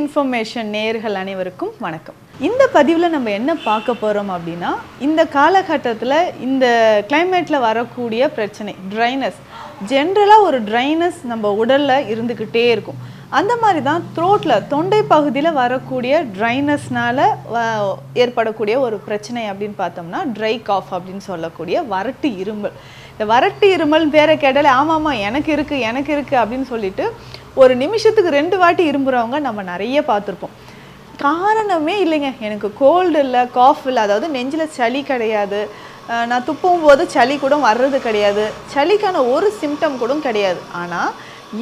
Information நேயர்கள் அனைவருக்கும் வணக்கம். இந்த பதிவில் நம்ம என்ன பார்க்க போகிறோம் அப்படின்னா இந்த காலகட்டத்தில் இந்த கிளைமேட்டில் வரக்கூடிய பிரச்சனை ட்ரைனஸ் ஜென்ரலாக ஒரு ட்ரைனஸ் நம்ம உடலில் இருந்துக்கிட்டே இருக்கும். அந்த மாதிரி தான் த்ரோட்டில் தொண்டை பகுதியில் வரக்கூடிய ட்ரைனஸ்னால் ஏற்படக்கூடிய ஒரு பிரச்சனை அப்படின்னு பார்த்தோம்னா ட்ரை காஃப் அப்படின்னு சொல்லக்கூடிய வறட்டு இருமல். இந்த வறட்டு இருமல் பேரை கேட்டாலே ஆமாம்மா எனக்கு இருக்குது எனக்கு இருக்குது அப்படின்னு சொல்லிட்டு ஒரு நிமிஷத்துக்கு ரெண்டு வாட்டி இரும்புறவங்க நம்ம நிறைய பார்த்துருப்போம். காரணமே இல்லைங்க. எனக்கு கோல்டு இல்லை காஃப் இல்லை. அதாவது நெஞ்சில் சளி கிடையாது. நான் துப்பும் போது சளி கூட வர்றது கிடையாது. சளிக்கான ஒரு சிம்டம் கூட கிடையாது. ஆனால்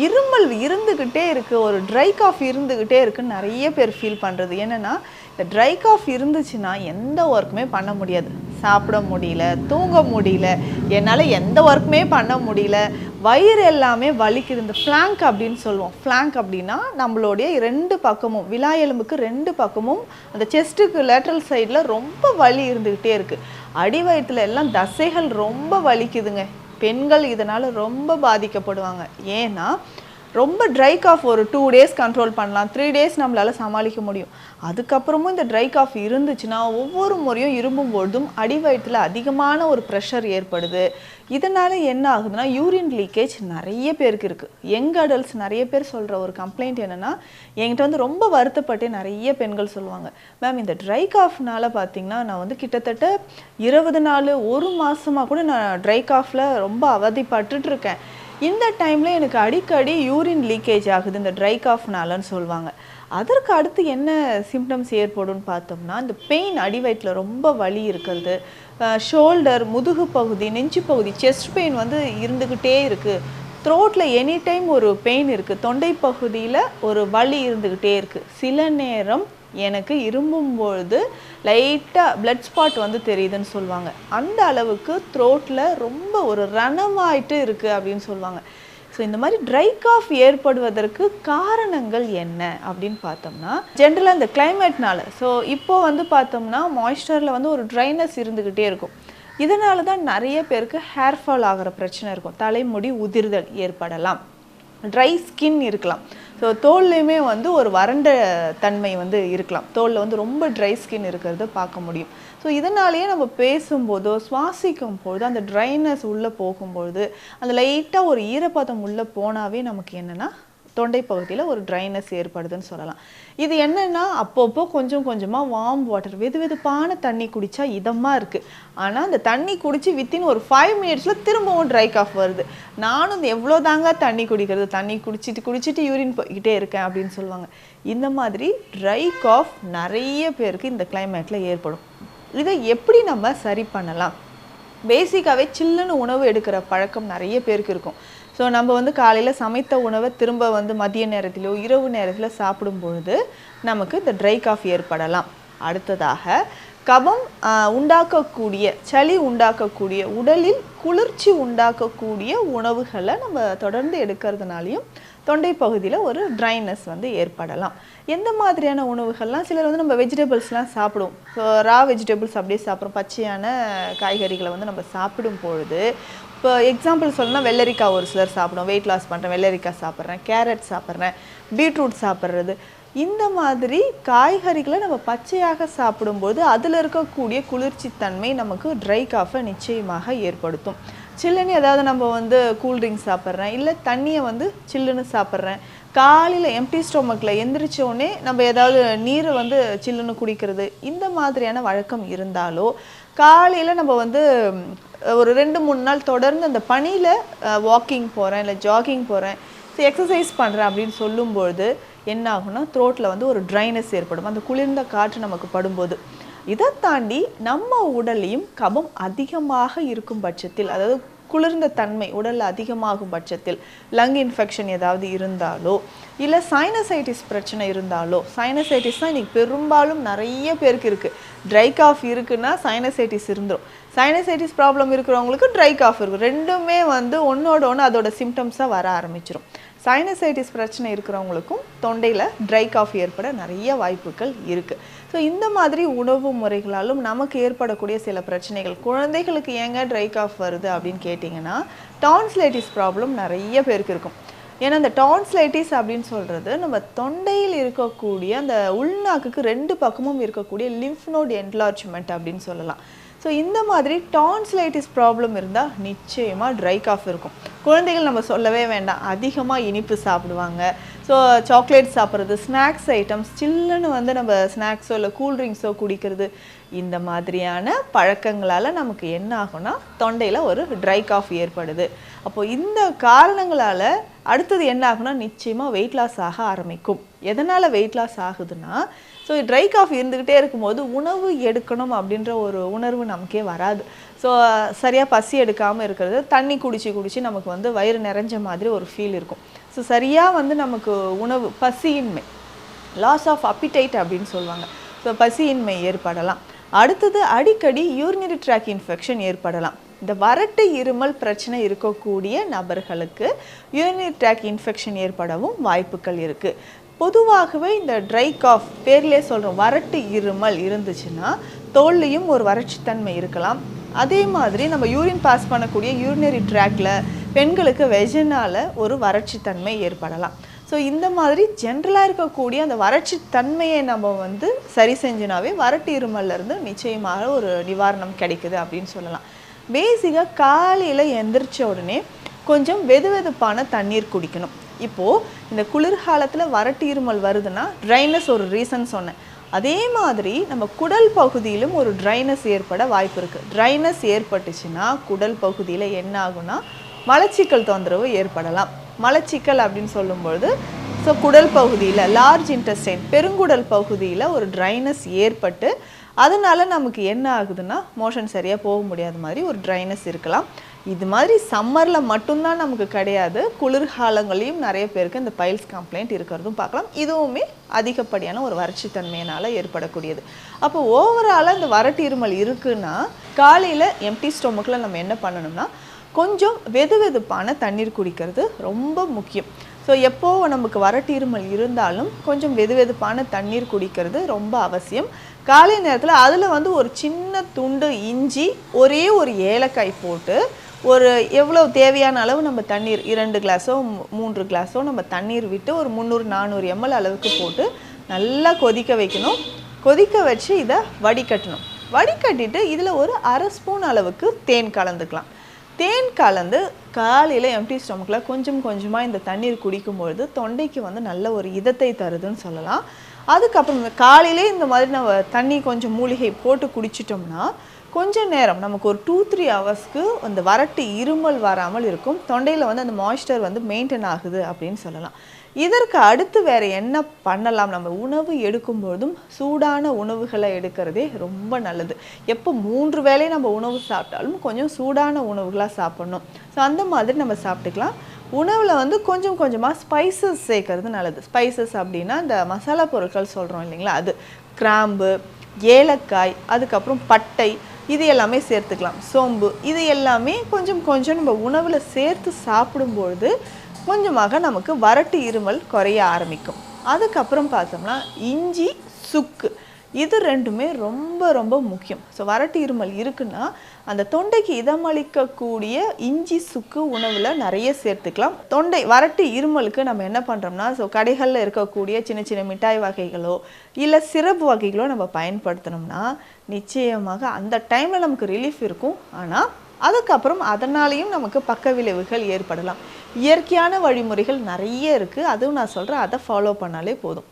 இருமல் இருந்துக்கிட்டே இருக்குது ஒரு ட்ரை காஃப் இருந்துக்கிட்டே இருக்குன்னு நிறைய பேர் ஃபீல் பண்ணுறது என்னென்னா இந்த ட்ரை காஃப் இருந்துச்சுன்னா எந்த ஒர்க்குமே பண்ண முடியாது. சாப்பிட முடியல தூங்க முடியல என்னால் எந்த ஒர்க்குமே பண்ண முடியல. வயிறு எல்லாமே வலிக்குது. இந்த ஃப்ளாங்க் அப்படின்னு சொல்லுவோம். ஃப்ளாங்க் அப்படின்னா நம்மளுடைய ரெண்டு பக்கமும் விலா எலும்புக்கு ரெண்டு பக்கமும் அந்த செஸ்ட்டுக்கு லேட்ரல் சைடில் ரொம்ப வலி இருந்துக்கிட்டே இருக்குது அடி வயிற்றுல எல்லாம் தசைகள் ரொம்ப வலிக்குதுங்க. பெண்கள் இதனால் ரொம்ப பாதிக்கப்படுவாங்க. ஏன்னா ரொம்ப ட்ரை காஃப் ஒரு டூ டேஸ் கண்ட்ரோல் பண்ணலாம். த்ரீ டேஸ் நம்மளால சமாளிக்க முடியும். அதுக்கப்புறமும் இந்த ட்ரை காஃப் இருந்துச்சுன்னா ஒவ்வொரு முறையும் இரும்பும் பொழுதும் அடி வயிற்றில் அதிகமான ஒரு ப்ரெஷர் ஏற்படுது. இதனால் என்ன ஆகுதுன்னா யூரின் லீக்கேஜ் நிறைய பேருக்கு இருக்குது யங் அடல்ட்ஸ் நிறைய பேர் சொல்கிற ஒரு கம்ப்ளைண்ட் என்னென்னா என்கிட்ட வந்து ரொம்ப வருத்தப்பட்டு நிறைய பெண்கள் சொல்லுவாங்க. மேம் இந்த ட்ரை காஃப்னால் பார்த்திங்கன்னா நான் வந்து கிட்டத்தட்ட இருபது நாள் ஒரு மாதமாக கூட நான் ட்ரை காஃபில் ரொம்ப அவதிப்பட்டுருக்கேன் இந்த டைமில் எனக்கு அடிக்கடி யூரின் லீக்கேஜ் ஆகுது இந்த ட்ரை காஃப்னாலன்னு சொல்லுவாங்க. அதற்கு அடுத்து என்ன சிம்டம்ஸ் ஏற்படும்னு பார்த்தோம்னா இந்த பெயின் அடிவயிற்றில் ரொம்ப வலி இருக்கிறது. ஷோல்டர் முதுகு பகுதி நெஞ்சு பகுதி செஸ்ட் பெயின் வந்து இருந்துக்கிட்டே இருக்குது த்ரோட்டில் எனி டைம் ஒரு பெயின் இருக்குது தொண்டை பகுதியில் ஒரு வலி இருந்துக்கிட்டே இருக்குது சில நேரம் எனக்கு இரும்பும் பொழுது லைட்டாக பிளட் ஸ்பாட் வந்து தெரியுதுன்னு சொல்லுவாங்க. அந்த அளவுக்கு த்ரோட்டில் ரொம்ப ஒரு ரணமாயிட்டு இருக்குது அப்படின்னு சொல்லுவாங்க. ஸோ இந்த மாதிரி ட்ரை காஃப் ஏற்படுவதற்கு காரணங்கள் என்ன அப்படின்னு பார்த்தோம்னா ஜென்ரலாக இந்த கிளைமேட்னால ஸோ இப்போ வந்து பார்த்தோம்னா மாய்ஸ்டரில் வந்து ஒரு ட்ரைனஸ் இருந்துக்கிட்டே இருக்கும். இதனால தான் நிறைய பேருக்கு ஹேர் ஃபால் ஆகிற பிரச்சனை இருக்கும். தலைமுடி உதிர்தல் ஏற்படலாம். ட்ரை ஸ்கின் இருக்கலாம். ஸோ தோல்லையுமே வந்து ஒரு வறண்ட தன்மை வந்து இருக்கலாம். தோலில் வந்து ரொம்ப ட்ரை ஸ்கின் இருக்கிறத பார்க்க முடியும். ஸோ இதனாலேயே நம்ம பேசும்போதோ சுவாசிக்கும் பொழுது அந்த ட்ரைனஸ் உள்ளே போகும்பொழுது அந்த லைட்டாக ஒரு ஈரப்பதம் உள்ளே போனாவே நமக்கு என்னென்னா தொண்டை பகுதியில் ஒரு ட்ரைனஸ் ஏற்படுதுன்னு சொல்லலாம். இது என்னென்னா அப்பப்போ கொஞ்சம் கொஞ்சமாக வார்ம் வாட்டர் வெது வெதுப்பான தண்ணி குடித்தா இதமாக இருக்குது ஆனால் அந்த தண்ணி குடித்து வித்தின் ஒரு ஃபைவ் மினிட்ஸில் திரும்பவும் ட்ரை காஃப் வருது. நானும் எவ்வளோ தாங்க தண்ணி குடிக்கிறது? தண்ணி குடிச்சிட்டு குடிச்சிட்டு யூரின் போய்கிட்டே இருக்கேன் அப்படின்னு சொல்லுவாங்க. இந்த மாதிரி ட்ரை காஃப் நிறைய பேருக்கு இந்த கிளைமேட்டில் ஏற்படும். இதை எப்படி நம்ம சரி பண்ணலாம்? பேசிக்காகவே சில்லுன்னு உணவு எடுக்கிற பழக்கம் நிறைய பேருக்கு இருக்கும். ஸோ நம்ம வந்து காலையில் சமைத்த உணவை திரும்ப வந்து மதிய நேரத்திலோ இரவு நேரத்தில் சாப்பிடும் பொழுது நமக்கு இந்த ட்ரை காஃப் ஏற்படலாம். அடுத்ததாக கபம் உண்டாக்கக்கூடிய சளி உண்டாக்கக்கூடிய உடலில் குளிர்ச்சி உண்டாக்கக்கூடிய உணவுகளை நம்ம தொடர்ந்து எடுக்கிறதுனாலையும் தொண்டை பகுதியில் ஒரு ட்ரைனஸ் வந்து ஏற்படலாம். எந்த மாதிரியான உணவுகள்லாம் சிலர் வந்து நம்ம வெஜிடபிள்ஸ்லாம் சாப்பிடுவோம். ஸோ ரா வெஜிடபிள்ஸ் அப்படியே சாப்பிட்றோம். பச்சையான காய்கறிகளை வந்து நம்ம சாப்பிடும் பொழுது இப்போ எக்ஸாம்பிள் சொல்லணும்னா வெள்ளரிக்காய் ஒரு சிலர் சாப்பிடும். வெயிட் லாஸ் பண்ணுறேன் வெள்ளரிக்காய் சாப்பிட்றேன் கேரட் சாப்பிட்றேன் பீட்ரூட் சாப்பிட்றது. இந்த மாதிரி காய்கறிகளை நம்ம பச்சையாக சாப்பிடும்போது அதில் இருக்கக்கூடிய குளிர்ச்சி தன்மை நமக்கு ட்ரை காஃபை நிச்சயமாக ஏற்படுத்தும். சில்லுன்னு ஏதாவது நம்ம வந்து கூல்ட்ரிங்க்ஸ் சாப்பிட்றேன் இல்லை தண்ணியை வந்து சில்லுன்னு சாப்பிட்றேன் காலையில் எம்டி ஸ்டொமக்கில் எந்திரிச்சோடனே நம்ம ஏதாவது நீரை வந்து சில்லுன்னு குடிக்கிறது இந்த மாதிரியான வழக்கம் இருந்தாலோ காலையில் நம்ம வந்து ஒரு ரெண்டு மூணு நாள் தொடர்ந்து அந்த பனியில் வாக்கிங் போகிறேன் இல்லை ஜாகிங் போகிறேன் எக்ஸசைஸ் பண்ணுறேன் அப்படின்னு சொல்லும்பொழுது என்ன ஆகும்னா த்ரோட்டில் வந்து ஒரு ட்ரைனஸ் ஏற்படும். அந்த குளிர்ந்த காற்று நமக்கு படும்போது. இதை தாண்டி நம்ம உடலையும் கபம் அதிகமாக இருக்கும் பட்சத்தில் அதாவது குளிர்ந்த தன்மை உடலில் அதிகமாகும் பட்சத்தில் லங் இன்ஃபெக்ஷன் ஏதாவது இருந்தாலோ இல்லை சைனசைட்டிஸ் பிரச்சனை இருந்தாலோ சைனசைட்டிஸ்னால் இன்றைக்கி பெரும்பாலும் நிறைய பேருக்கு இருக்குது ட்ரை காஃப் இருக்குன்னா சைனசைட்டிஸ் இருந்துடும் சைனசைட்டிஸ் ப்ராப்ளம் இருக்கிறவங்களுக்கு ட்ரை காஃப் இருக்கும். ரெண்டுமே வந்து ஒன்றோட ஒன்று அதோட சிம்டம்ஸாக வர ஆரம்பிச்சிடும் சைனசைட்டிஸ் பிரச்சனை இருக்கிறவங்களுக்கும் தொண்டையில் ட்ரை காஃப் ஏற்பட நிறைய வாய்ப்புகள் இருக்குது ஸோ இந்த மாதிரி உணவு முறைகளாலும் நமக்கு ஏற்படக்கூடிய சில பிரச்சனைகள் குழந்தைகளுக்கு ஏங்க ட்ரை காஃப் வருது அப்படின்னு கேட்டிங்கன்னா டான்ஸ்லைட்டிஸ் ப்ராப்ளம் நிறைய பேருக்கு இருக்கும். ஏன்னா இந்த டான்ஸ்லைட்டிஸ் அப்படின்னு சொல்கிறது நம்ம தொண்டையில் இருக்கக்கூடிய அந்த உள்நாக்குக்கு ரெண்டு பக்கமும் இருக்கக்கூடிய லிம்ஃப் நோட் என்லார்ஜ்மெண்ட் அப்படின்னு சொல்லலாம். ஸோ இந்த மாதிரி டான்ஸ்லைட்டிஸ் ப்ராப்ளம் இருந்தால் நிச்சயமாக ட்ரை காஃப் இருக்கும். குழந்தைகள் நம்ம சொல்லவே வேண்டாம் அதிகமாக இனிப்பு சாப்பிடுவாங்க. ஸோ சாக்லேட் சாப்பிட்றது ஸ்நாக்ஸ் ஐட்டம்ஸ் சில்லுன்னு வந்து நம்ம ஸ்நாக்ஸோ இல்லை கூல்ட்ரிங்க்ஸோ குடிக்கிறது இந்த மாதிரியான பழக்கங்களால் நமக்கு என்ன ஆகும்னா தொண்டையில் ஒரு ட்ரை காஃப் ஏற்படுது. அப்போ இந்த காரணங்களால் அடுத்தது என்ன ஆகுனா நிச்சயமாக வெயிட் லாஸ் ஆக ஆரம்பிக்கும். எதனால் வெயிட் லாஸ் ஆகுதுன்னா ஸோ ட்ரை காஃபி இருந்துக்கிட்டே இருக்கும்போது உணவு எடுக்கணும் அப்படின்ற ஒரு உணர்வு நமக்கே வராது. ஸோ சரியாக பசி எடுக்காமல் இருக்கிறது தண்ணி குடிச்சு குடிச்சு நமக்கு வந்து வயிறு நிறைஞ்ச மாதிரி ஒரு ஃபீல் இருக்கும். ஸோ சரியாக வந்து நமக்கு உணவு பசியின்மை லாஸ் ஆஃப் அப்பிடைட் அப்படின்னு சொல்லுவாங்க. ஸோ பசியின்மை ஏற்படலாம். அடுத்தது அடிக்கடி யூரினரி ட்ராக் இன்ஃபெக்ஷன் ஏற்படலாம். இந்த வறட்டு இருமல் பிரச்சனை இருக்கக்கூடிய நபர்களுக்கு யூரினரி ட்ராக் இன்ஃபெக்ஷன் ஏற்படவும் வாய்ப்புகள் இருக்குது பொதுவாகவே இந்த ட்ரை காஃப் பேர்லேயே சொல்கிறோம் வறட்டு இருமல் இருந்துச்சுன்னா தோல்லையும் ஒரு வறட்சித்தன்மை இருக்கலாம். அதே மாதிரி நம்ம யூரின் பாஸ் பண்ணக்கூடிய யூரினரி ட்ராக்ல பெண்களுக்கு வெஜனால் ஒரு வறட்சித்தன்மை ஏற்படலாம். ஸோ இந்த மாதிரி ஜென்ரலாக இருக்கக்கூடிய அந்த வறட்சி தன்மையை நம்ம வந்து சரி செஞ்சுனாவே வறட்டு இருமல்லேருந்து நிச்சயமாக ஒரு நிவாரணம் கிடைக்குது அப்படின்னு சொல்லலாம். பேசிக்காக காலையில் எந்திரிச்ச உடனே கொஞ்சம் வெது வெதுப்பான தண்ணீர் குடிக்கணும். இப்போது இந்த குளிர்காலத்தில் வறட்டு இருமல் வருதுன்னா ட்ரைனஸ் ஒரு ரீசன் சொன்னேன். அதே மாதிரி நம்ம குடல் பகுதியிலும் ஒரு ட்ரைனஸ் ஏற்பட வாய்ப்பு இருக்குது ட்ரைனஸ் ஏற்பட்டுச்சுன்னா குடல் பகுதியில் என்ன ஆகும்னா மலச்சிக்கல் தொந்தரவு ஏற்படலாம். மலச்சிக்கல் அப்படின்னு சொல்லும்பொழுது ஸோ குடல் பகுதியில் லார்ஜ் இன்டெஸ்டைன் பெருங்குடல் பகுதியில் ஒரு ட்ரைனஸ் ஏற்பட்டு அதனால் நமக்கு என்ன ஆகுதுன்னா மோஷன் சரியாக போக முடியாத மாதிரி ஒரு ட்ரைனஸ் இருக்கலாம். இது மாதிரி சம்மரில் மட்டும்தான் நமக்கு கிடையாது. குளிர்காலங்களையும் நிறைய பேருக்கு இந்த பைல்ஸ் கம்ப்ளைண்ட் இருக்கிறதும் பார்க்கலாம். இதுவுமே அதிகப்படியான ஒரு வறட்சித்தன்மையினால் ஏற்படக்கூடியது. அப்போ ஓவராலாக இந்த வறட்டு இருமல் இருக்குன்னா காலையில் எம்டி ஸ்டொமக்கில் நம்ம என்ன பண்ணணும்னா கொஞ்சம் வெது வெதுப்பான தண்ணீர் குடிக்கிறது ரொம்ப முக்கியம். ஸோ எப்போ நமக்கு வறட்டு இருமல் இருந்தாலும் கொஞ்சம் வெது வெதுப்பான தண்ணீர் குடிக்கிறது ரொம்ப அவசியம். காலை நேரத்தில் அதில் வந்து ஒரு சின்ன துண்டு இஞ்சி ஒரே ஒரு ஏலக்காய் போட்டு ஒரு எவ்வளோ தேவையான அளவு நம்ம தண்ணீர் இரண்டு கிளாஸோ மூன்று கிளாஸோ நம்ம தண்ணீர் விட்டு ஒரு முந்நூறு நானூறு எம்எல் அளவுக்கு போட்டு நல்லா கொதிக்க வைக்கணும். கொதிக்க வச்சு இதை வடிகட்டணும். வடிகட்டிட்டு இதில் ஒரு அரை ஸ்பூன் அளவுக்கு தேன் கலந்துக்கலாம். தேன் கலந்து காலையில் எம்டி ஸ்டொமக்கில் கொஞ்சம் கொஞ்சமாக இந்த தண்ணீர் குடிக்கும்பொழுது தொண்டைக்கு வந்து நல்ல ஒரு இதத்தை தருதுன்னு சொல்லலாம். அதுக்கப்புறம் காலையிலே இந்த மாதிரி நம்ம தண்ணி கொஞ்சம் மூலிகை போட்டு குடிச்சிட்டோம்னா கொஞ்ச நேரம் நமக்கு ஒரு டூ த்ரீ ஹவர்ஸ்க்கு அந்த வறட்டு இருமல் வராமல் இருக்கும். தொண்டையில் வந்து அந்த மாய்ஸ்டர் வந்து மெயின்டைன் ஆகுது அப்படின்னு சொல்லலாம். இதற்கு அடுத்து வேற என்ன பண்ணலாம்? நம்ம உணவு எடுக்கும்பொழுதும் சூடான உணவுகளை எடுக்கிறதே ரொம்ப நல்லது. எப்போ மூன்று வேளை நம்ம உணவு சாப்பிட்டாலும் கொஞ்சம் சூடான உணவுகளாக சாப்பிடணும். ஸோ அந்த மாதிரி நம்ம சாப்பிட்டுக்கலாம். உணவில் வந்து கொஞ்சம் கொஞ்சமாக ஸ்பைசஸ் சேர்க்கறது நல்லது. ஸ்பைசஸ் அப்படின்னா இந்த மசாலா பொருட்கள் சொல்கிறோம் இல்லைங்களா? அது கிராம்பு ஏலக்காய் அதுக்கப்புறம் பட்டை இது எல்லாமே சேர்த்துக்கலாம். சோம்பு இது எல்லாமே கொஞ்சம் கொஞ்சம் நம்ம உணவில் சேர்த்து சாப்பிடும்பொழுது கொஞ்சமாக நமக்கு வறட்டு இருமல் குறைய ஆரம்பிக்கும். அதுக்கப்புறம் பார்த்தோம்னா இஞ்சி சுக்கு. இது ரெண்டுமே ரொம்ப ரொம்ப முக்கியம். ஸோ வறட்டு இருமல் இருக்குன்னா அந்த தொண்டைக்கு இதமளிக்கக்கூடிய இஞ்சி சுக்கு உணவில் நிறைய சேர்த்துக்கலாம். தொண்டை வறட்டு இருமலுக்கு நம்ம என்ன பண்ணுறோம்னா ஸோ கடைகளில் இருக்கக்கூடிய சின்ன சின்ன மிட்டாய் வகைகளோ இல்லை சிறப்பு வகைகளோ நம்ம பயன்படுத்தினோம்னா நிச்சயமாக அந்த டைமில் நமக்கு ரிலீஃப் இருக்கும். ஆனால் அதுக்கப்புறம் அதனாலேயும் நமக்கு பக்க விளைவுகள் ஏற்படலாம். இயற்கையான வழிமுறைகள் நிறைய இருக்குது அதுவும் நான் சொல்கிறேன் அதை ஃபாலோ பண்ணாலே போதும்.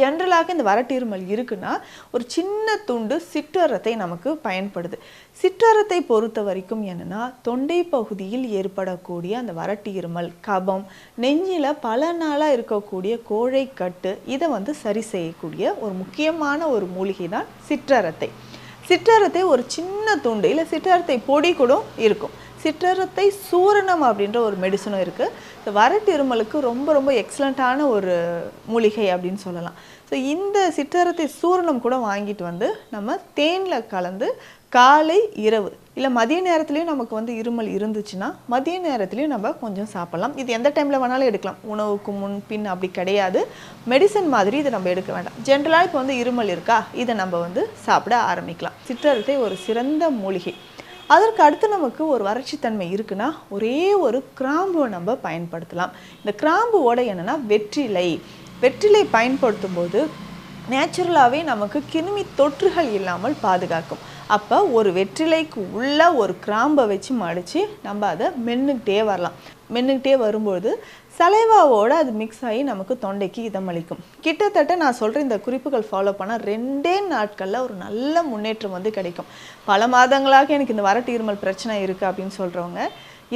ஜென்ரலாக இந்த வறட்டிருமல் இருக்குன்னா ஒரு சின்ன துண்டு சிற்றரத்தை நமக்கு பயன்படுது. சிற்றரத்தை பொறுத்த வரைக்கும் என்னன்னா தொண்டை பகுதியில் ஏற்படக்கூடிய அந்த வறட்டு இருமல் கபம் நெஞ்சில் பல நாளாக இருக்கக்கூடிய கோழைக்கட்டு இதை வந்து சரி செய்யக்கூடிய ஒரு முக்கியமான ஒரு மூலிகை தான் சிற்றரத்தை சிற்றரத்தை ஒரு சின்ன துண்டு இல்லை சிற்றரத்தை பொடி கூட இருக்கும். சிற்றரத்தை சூரணம் அப்படின்ற ஒரு மெடிசனும் இருக்குது ஸோ வறட்டு இருமலுக்கு ரொம்ப ரொம்ப எக்ஸலண்ட்டான ஒரு மூலிகை அப்படின்னு சொல்லலாம். ஸோ இந்த சிற்றரத்தை சூரணம் கூட வாங்கிட்டு வந்து நம்ம தேனில் கலந்து காலை இரவு இல்லை மதிய நேரத்துலேயும் நமக்கு வந்து இருமல் இருந்துச்சுன்னா மதிய நேரத்துலேயும் நம்ம கொஞ்சம் சாப்பிட்லாம். இது எந்த டைமில் வேணாலும் எடுக்கலாம். உணவுக்கு முன் பின் அப்படி கிடையாது. மெடிசன் மாதிரி இதை நம்ம எடுக்க வேண்டாம். ஜென்ரலாக இப்போ வந்து இருமல் இருக்கா? இதை நம்ம வந்து சாப்பிட ஆரம்பிக்கலாம். சிற்றரத்தை ஒரு சிறந்த மூலிகை. அதற்கு அடுத்து நமக்கு ஒரு வறட்சித்தன்மை இருக்குன்னா ஒரே ஒரு கிராம்புவை நம்ம பயன்படுத்தலாம். இந்த கிராம்புவோட என்னன்னா வெற்றிலை. வெற்றிலை பயன்படுத்தும் போது நேச்சுரலாகவே நமக்கு கிருமி தொற்றுகள் இல்லாமல் பாதுகாக்கும். அப்போ ஒரு வெற்றிலைக்கு உள்ள ஒரு கிராம்பை வச்சு மடித்து நம்ம அதை மென்னுக்கிட்டே வரலாம். மென்னுக்கிட்டே வரும்பொழுது சலைவாவோடு அது மிக்ஸ் ஆகி நமக்கு தொண்டைக்கு இதமளிக்கும். கிட்டத்தட்ட நான் சொல்கிற இந்த குறிப்புகள் ஃபாலோ பண்ணால் ரெண்டே நாட்களில் ஒரு நல்ல முன்னேற்றம் வந்து கிடைக்கும். பல மாதங்களாக எனக்கு இந்த வரட்டு இருமல் பிரச்சனை இருக்குது அப்படின்னு சொல்கிறவங்க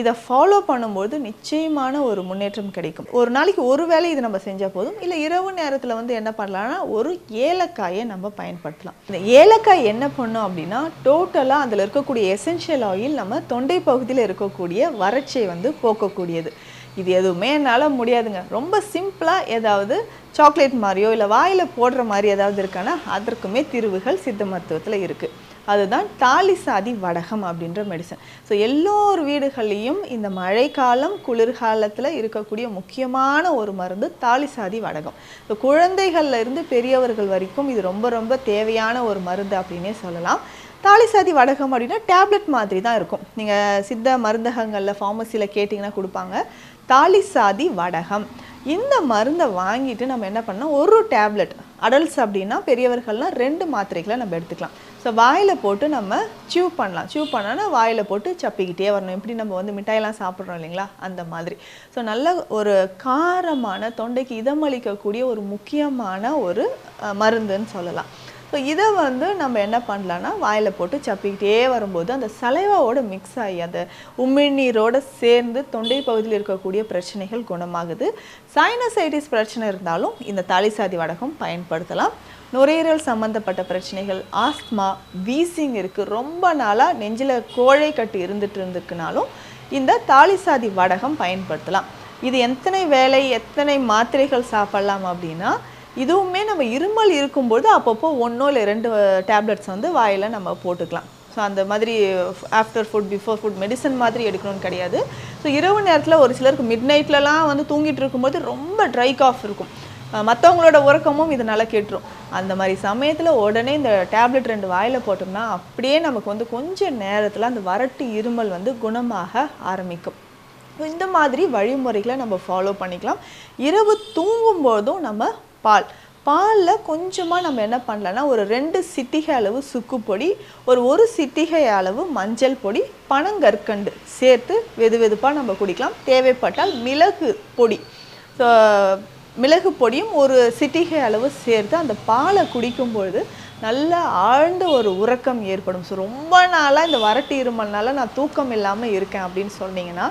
இதை ஃபாலோ பண்ணும்போது நிச்சயமான ஒரு முன்னேற்றம் கிடைக்கும். ஒரு நாளைக்கு ஒரு வேளை இது நம்ம செஞ்சால் போதும். இல்லை இரவு நேரத்தில் வந்து என்ன பண்ணலாம்னா ஒரு ஏலக்காயை நம்ம பயன்படுத்தலாம். இந்த ஏலக்காய் என்ன பண்ணும் அப்படின்னா டோட்டலாக அதில் இருக்கக்கூடிய எசென்ஷியல் ஆயில் நம்ம தொண்டை பகுதியில் இருக்கக்கூடிய வறட்சியை வந்து போக்கக்கூடியது. இது எதுவுமே என்னால் முடியாதுங்க. ரொம்ப சிம்பிளாக ஏதாவது சாக்லேட் மாதிரியோ இல்லை வாயில் போடுற மாதிரி ஏதாவது இருக்குன்னா அதற்குமே தீர்வுகள் சித்த மருத்துவத்தில் இருக்குது அதுதான் தாலி சாதி வடகம் அப்படின்ற மெடிசன் ஸோ எல்லோர் வீடுகள்லேயும் இந்த மழைக்காலம் குளிர்காலத்தில் இருக்கக்கூடிய முக்கியமான ஒரு மருந்து தாலி சாதி வடகம். ஸோ குழந்தைகள்லேருந்து பெரியவர்கள் வரைக்கும் இது ரொம்ப ரொம்ப தேவையான ஒரு மருந்து அப்படின்னே சொல்லலாம். தாலிசாதி வடகம் அப்படின்னா டேப்லெட் மாதிரி தான் இருக்கும். நீங்கள் சித்த மருந்தகங்களில் ஃபார்மசியில் கேட்டிங்கன்னா கொடுப்பாங்க. தாலிசாதி வடகம். இந்த மருந்தை வாங்கிட்டு நம்ம என்ன பண்ணோம் ஒரு டேப்லெட் அடல்ட்ஸ் அப்படின்னா பெரியவர்கள்லாம் ரெண்டு மாத்திரைகளை நம்ம எடுத்துக்கலாம். ஸோ வாயில் போட்டு நம்ம சியூ பண்ணலாம். சியூ பண்ணோன்னா வாயில் போட்டு சப்பிக்கிட்டே வரணும். எப்படி நம்ம வந்து மிட்டாயெல்லாம் சாப்பிட்றோம் இல்லைங்களா? அந்த மாதிரி. ஸோ நல்ல ஒரு காரமான தொண்டைக்கு இதமளிக்கக்கூடிய ஒரு முக்கியமான ஒரு மருந்துன்னு சொல்லலாம். ஸோ இதை வந்து நம்ம என்ன பண்ணலான்னா வாயில் போட்டு சப்பிக்கிட்டே வரும்போது அந்த சலைவாவோட மிக்ஸ் ஆகி அந்த உமிழ்நீரோட சேர்ந்து தொண்டை பகுதியில் இருக்கக்கூடிய பிரச்சனைகள் குணமாகுது. சைனசைட்டிஸ் பிரச்சனை இருந்தாலும் இந்த தாலிசாதி வடகம் பயன்படுத்தலாம். நுரையீரல் சம்மந்தப்பட்ட பிரச்சனைகள் ஆஸ்துமா வீசிங் இருக்குது ரொம்ப நாளாக நெஞ்சில் கோழை கட்டு இருந்துட்டு இருந்துக்குனாலும் இந்த தாலிசாதி வடகம் பயன்படுத்தலாம். இது எத்தனை வேலை எத்தனை மாத்திரைகள் சாப்பிடலாம் அப்படின்னா இதுவுமே நம்ம இருமல் இருக்கும்போது அப்பப்போ ஒன்றோ இல்லை ரெண்டு டேப்லெட்ஸ் வந்து வாயில் நம்ம போட்டுக்கலாம். ஸோ அந்த மாதிரி after food before food medicine மாதிரி எடுக்கணும்னு கிடையாது. ஸோ இரவு நேரத்தில் ஒரு சிலருக்கு மிட் நைட்லலாம் வந்து தூங்கிட்டு இருக்கும்போது ரொம்ப ட்ரை காஃப் இருக்கும். மற்றவங்களோட உறக்கமும் இதனால் கேட்டுரும். அந்த மாதிரி சமயத்தில் உடனே இந்த டேப்லெட் ரெண்டு வாயில் போட்டோம்னா அப்படியே நமக்கு வந்து கொஞ்சம் நேரத்தில் அந்த வறட்டு இருமல் வந்து குணமாக ஆரம்பிக்கும். இந்த மாதிரி வழிமுறைகளை நம்ம ஃபாலோ பண்ணிக்கலாம். இரவு தூங்கும்போதும் நம்ம பால். பாலில் கொஞ்சமாக நம்ம என்ன பண்ணலான்னா ஒரு ரெண்டு சிட்டிகை அளவு சுக்கு பொடி ஒரு ஒரு சிட்டிகை அளவு மஞ்சள் பொடி பனங்கற்கண்டு சேர்த்து வெது வெதுப்பாக நம்ம குடிக்கலாம். தேவைப்பட்டால் மிளகு பொடி. ஸோ மிளகு பொடியும் ஒரு சிட்டிகை அளவு சேர்த்து அந்த பாலை குடிக்கும் பொழுது நல்ல ஆழ்ந்த ஒரு உறக்கம் ஏற்படும். ஸோ ரொம்ப நாளாக இந்த வறட்டு இருமல்னால நான் தூக்கம் இல்லாமல் இருக்கேன் அப்படின்னு சொன்னீங்கன்னா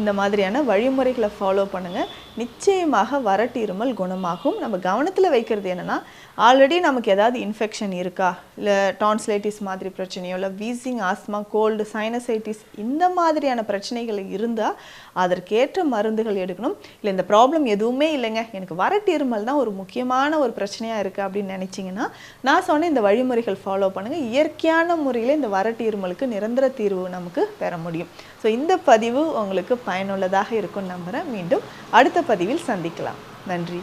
இந்த மாதிரியான வழிமுறைகளை ஃபாலோ பண்ணுங்கள் நிச்சயமாக வறட்டு இருமல் குணமாகும். நம்ம கவனத்தில் வைக்கிறது என்னென்னா ஆல்ரெடி நமக்கு ஏதாவது இன்ஃபெக்ஷன் இருக்கா? இல்லை டான்ஸ்லைட்டிஸ் மாதிரி பிரச்சனையோ இல்லை வீசிங் ஆஸ்மா கோல்டு சைனசைட்டிஸ் இந்த மாதிரியான பிரச்சனைகள் இருந்தால் அதற்கேற்ற மருந்துகள் எடுக்கணும். இல்லை இந்த ப்ராப்ளம் எதுவுமே இல்லைங்க. எனக்கு வரட்டு இருமல் தான் ஒரு முக்கியமான ஒரு பிரச்சனையாக இருக்குது அப்படின்னு நினச்சிங்கன்னா நான் சொன்ன இந்த வழிமுறைகள் ஃபாலோ பண்ணுங்கள் இயற்கையான முறையில் இந்த வறட்டு இருமலுக்கு நிரந்தர தீர்வு நமக்கு பெற முடியும். ஸோ இந்த பதிவு உங்களுக்கு பயனுள்ளதாக இருக்கும்னு நம்புகிறேன் மீண்டும் அடுத்த பதிவில் சந்திக்கலாம். நன்றி.